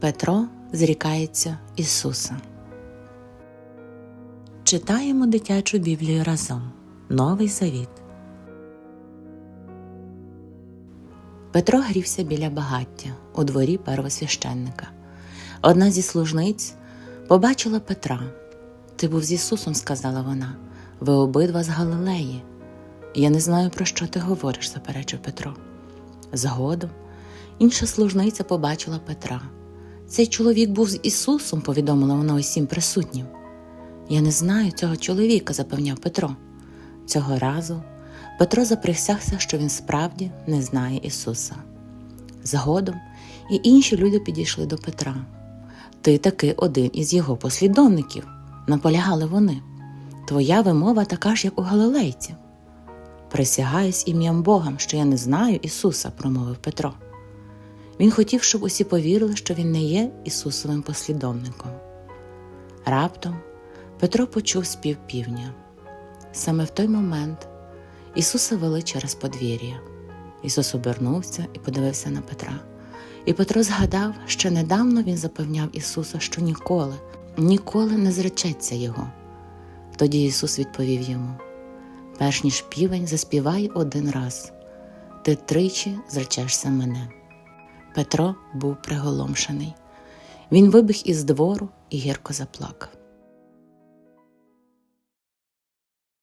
Петро зрікається Ісуса. Читаємо дитячу Біблію разом. Новий Завіт. Петро грівся біля багаття у дворі первосвященника. Одна зі служниць побачила Петра. Ти був з Ісусом, сказала вона. Ви обидва з Галилеї. Я не знаю, про що ти говориш, заперечив Петро. Згодом інша служниця побачила Петра. Цей чоловік був з Ісусом, повідомила вона усім присутнім. Я не знаю цього чоловіка, запевняв Петро. Цього разу Петро заприсягся, що він справді не знає Ісуса. Згодом і інші люди підійшли до Петра. Ти таки один із його послідовників, наполягали вони. Твоя вимова така ж, як у галилейців. Присягаюсь ім'ям Богом, що я не знаю Ісуса, промовив Петро. Він хотів, щоб усі повірили, що він не є Ісусовим послідовником. Раптом Петро почув спів півня. Саме в той момент Ісуса вели через подвір'я. Ісус обернувся і подивився на Петра. І Петро згадав, що недавно він запевняв Ісуса, що ніколи, ніколи не зречеться Його. Тоді Ісус відповів йому: перш ніж півень заспівай один раз, ти тричі зречешся мене. Петро був приголомшений. Він вибіг із двору і гірко заплакав.